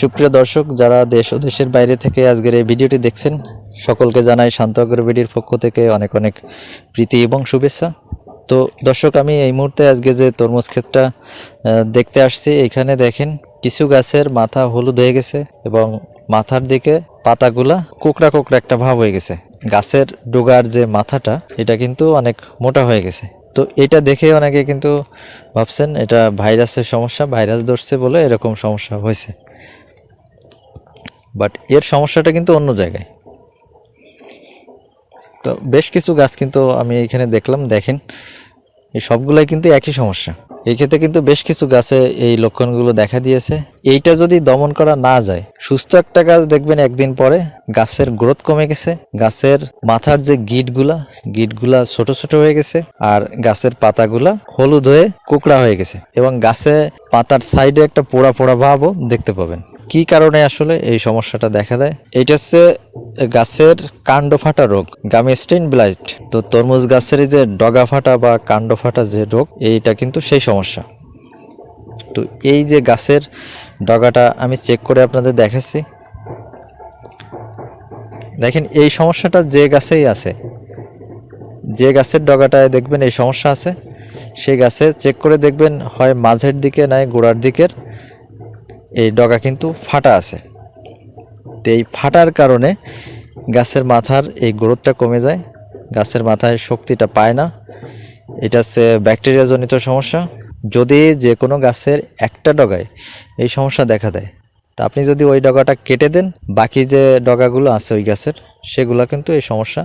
সুপ্রিয় দর্শক, যারা দেশ ও দেশের বাইরে থেকে আজকের এই ভিডিওটি দেখছেন, সকলকে জানাই শান্ত অগ্রবিডির পক্ষ থেকে অনেক অনেক প্রীতি এবং শুভেচ্ছা। তো দর্শক, আমি এই মুহূর্তে আজকে যে তরমুজ ক্ষেতটা দেখতে আসছি, এখানে দেখেন কিছু গাছের মাথা হলুদ হয়ে গেছে এবং মাথার দিকে পাতাগুলা কোকড়া কোকড়া একটা ভাব হয়ে গেছে। গাছের ডোগার যে মাথাটা, এটা কিন্তু অনেক মোটা হয়ে গেছে। তো এটা দেখে অনেকে কিন্তু ভাবছেন, এটা ভাইরাসের সমস্যা, ভাইরাস ধরছে বলে এরকম সমস্যা হয়েছে। বাট এর সমস্যাটা কিন্তু অন্য জায়গায়। তো বেশ কিছু গাছ কিন্তু আমি এখানে দেখলাম, দেখেন। এই সবগুলাই কিন্তু একই সমস্যা। এই ক্ষেত্রে কিন্তু বেশ কিছু গাছে এই লক্ষণগুলো দেখা দিয়েছে। এইটা যদি দমন করা না যায়, সুস্থ একটা গাছ দেখবেন একদিন পরে গাছের গ্রোথ কমে গেছে। গাছের মাথার যে গিটগুলা গিটগুলা ছোট ছোট হয়ে গেছে আর গাছের পাতাগুলা হলুদ হয়ে কুকড়া হয়ে গেছে। এবং গাছে পাতার সাইডে একটা পোড়া পোড়া ভাবও দেখতে পাবেন। কি কারণে আসলে এই সমস্যাটা দেখা দেয়? এটা হচ্ছে গাছের কাণ্ড ফাটা রোগ, গামিস্টিন ব্লাইট। তো তরমুজ গাছের যে ডগা ফাটা বা কাণ্ড ফাটা যে রোগ, এইটা কিন্তু সেই সমস্যা। তো এই যে গাছের ডগাটা আমি চেক করে আপনাদের দেখাচ্ছি। দেখেন, এই সমস্যাটা যে গাছেই আছে, যে গাছের ডগাটায় দেখবেন এই সমস্যা আছে। সেই গাছে চেক করে দেখবেন হয় মাঝের দিকে নয় গোড়ার দিকের এই ডগা কিন্তু ফাটা আছে। তো এই ফাটার কারণে গাছের মাথার এই গ্রোথটা কমে যায়, গাছের মাথায় শক্তিটা পায় না। এটা হচ্ছে ব্যাকটেরিয়াজনিত সমস্যা। যদি যে কোনো গাছের একটা ডগায় এই সমস্যা দেখা দেয়, তা আপনি যদি ওই ডগাটা কেটে দেন, বাকি যে ডগাগুলো আছে ওই গাছের, সেগুলো কিন্তু এই সমস্যা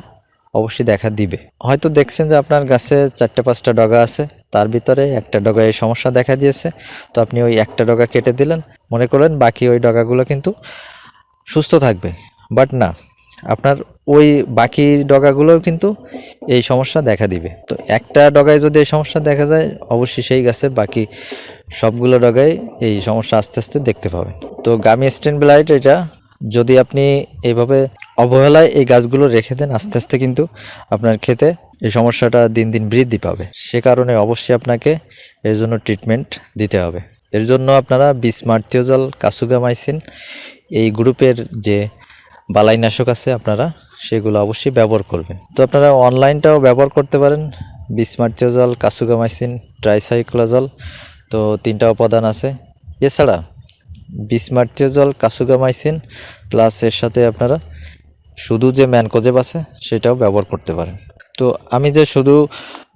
অবশ্যই দেখা দিবে। হয়তো দেখছেন যে আপনার গাছে চারটে, পাঁচটা ডগা আছে, তার ভিতরে একটা ডগায় এই সমস্যা দেখা দিয়েছে। তো আপনি ওই একটা ডগা কেটে দিলেন, মনে করেন বাকি ওই ডগাগুলো কিন্তু সুস্থ থাকবে। বাট না, আপনার ওই বাকি ডগাগুলোও কিন্তু এই সমস্যা দেখা দিবে। তো একটা ডগায় যদি এই সমস্যা দেখা যায়, অবশ্যই সেই গাছে বাকি সবগুলো ডগায় এই সমস্যা আস্তে আস্তে দেখতে পাবেন। তো গামি স্টেন ব্লাইট এটা যদি আপনি এইভাবে অবহেলায় এই গাছগুলো রেখে দেন, আস্তে আস্তে কিন্তু আপনার ক্ষেতে এই সমস্যাটা দিন দিন বৃদ্ধি পাবে। সে কারণে অবশ্যই আপনাকে এর জন্য ট্রিটমেন্ট দিতে হবে। এর জন্য আপনারা বিষ বিসমার্টিওজল কাসুগামাইসিন, এই গ্রুপের যে বালাইনাশক আছে আপনারা সেগুলো অবশ্যই ব্যবহার করবেন। তো আপনারা অনলাইনটাও ব্যবহার করতে পারেন বিসমার্টিওজল কাসুগামাইসিন, ট্রাইসাইক্লোজল, তো তিনটা উপাদান আছে। এছাড়া বিসমার্টিওজল কাসুগামাইসিন প্লাস এর সাথে আপনারা শুধু যে ম্যানকোজেব আছে, সেটাও ব্যবহার করতে পারেন। তো আমি যে শুধু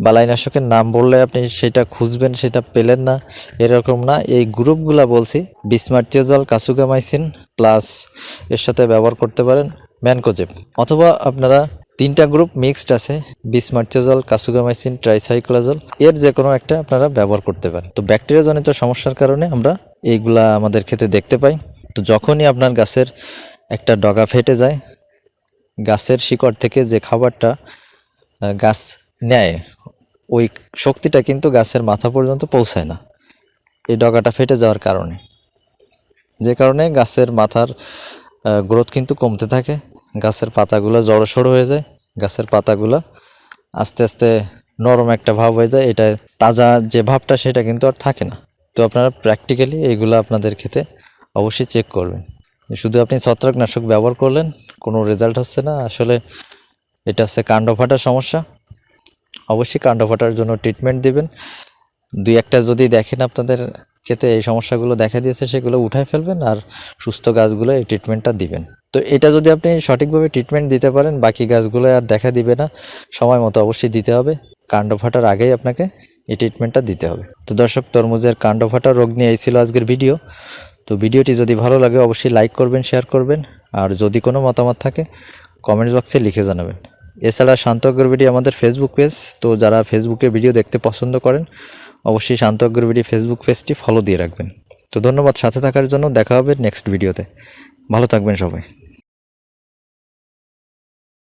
বালাইনাশকের নাম বললে আপনি সেটা খুঁজবেন, সেটা পেলেন না, এরকম না। এই গ্রুপগুলা বলছি বিসমার্টিওজল কাসুগামাইসিন প্লাস এর সাথে ব্যবহার করতে পারেন ম্যানকোজেব। অথবা আপনারা তিনটা গ্রুপ মিক্সড আছে বিসমার্টিওজল কাসুগামাইসিন ট্রাইসাইক্লোজল এর যে কোনো একটা আপনারা ব্যবহার করতে পারেন। তো ব্যাকটেরিয়াজনিত সমস্যার কারণে আমরা এইগুলা আমাদের ক্ষেত্রে দেখতে পাই। তো যখনই আপনার গাছের একটা ডগা ফেটে যায়, গাছের শিকড় থেকে যে খাবারটা গাছ নেয়, ওই শক্তিটা কিন্তু গাছের মাথা পর্যন্ত পৌঁছায় না, এই ডগাটা ফেটে যাওয়ার কারণে। যে কারণে গাছের মাথার গ্রোথ কিন্তু কমতে থাকে গাছের পাতাগুলো জড়সড় হয়ে যায়, গাছের পাতাগুলো আস্তে আস্তে নরম একটা ভাব হয়ে যায়, এটা তাজা যে ভাবটা সেটা কিন্তু আর থাকে না। তো আপনারা প্র্যাকটিক্যালি এইগুলো আপনাদের ক্ষেতে অবশ্যই চেক করবেন। শুধু আপনি ছত্রাকনাশক ব্যবহার করলেন, কোনো রেজাল্ট হচ্ছে না, আসলে এটা হচ্ছে কাণ্ড ফাটার সমস্যা। অবশ্যই কাণ্ড ফাটার জন্য ট্রিটমেন্ট দিবেন। দুই একটা যদি দেখেন আপনাদের ক্ষেতে এই সমস্যাগুলো দেখা দিয়েছে, সেগুলো উঠায় ফেলবেন আর সুস্থ গাছগুলো এই ট্রিটমেন্টটা দিবেন। তো এটা যদি আপনি সঠিকভাবে ট্রিটমেন্ট দিতে পারেন, বাকি গাছগুলো আর দেখা দিবে না, সময় মতো অবশ্যই দিতে হবে। কাণ্ড ফাটার আগেই আপনাকে এই ট্রিটমেন্টটা দিতে হবে। তো দর্শক, তরমুজের কাণ্ড ফাটা রোগ নিয়ে এই ছিল আজকের ভিডিও। তো ভিডিওটি যদি ভালো লাগে, অবশ্যই লাইক করবেন শেয়ার করবেন। আর যদি কোনো মতামত থাকে কমেন্ট বক্সে লিখে জানাবেন। এছাড়া শান্ত অগ্রবিডি আমাদের ফেসবুক পেজ তো যারা ফেসবুকে ভিডিও দেখতে পছন্দ করেন অবশ্যই শান্ত অগ্রবিডি ফেসবুক পেজটি ফলো দিয়ে রাখবেন। তো ধন্যবাদ সাথে থাকার জন্য, দেখা হবে নেক্সট ভিডিওতে ভালো থাকবেন সবাই।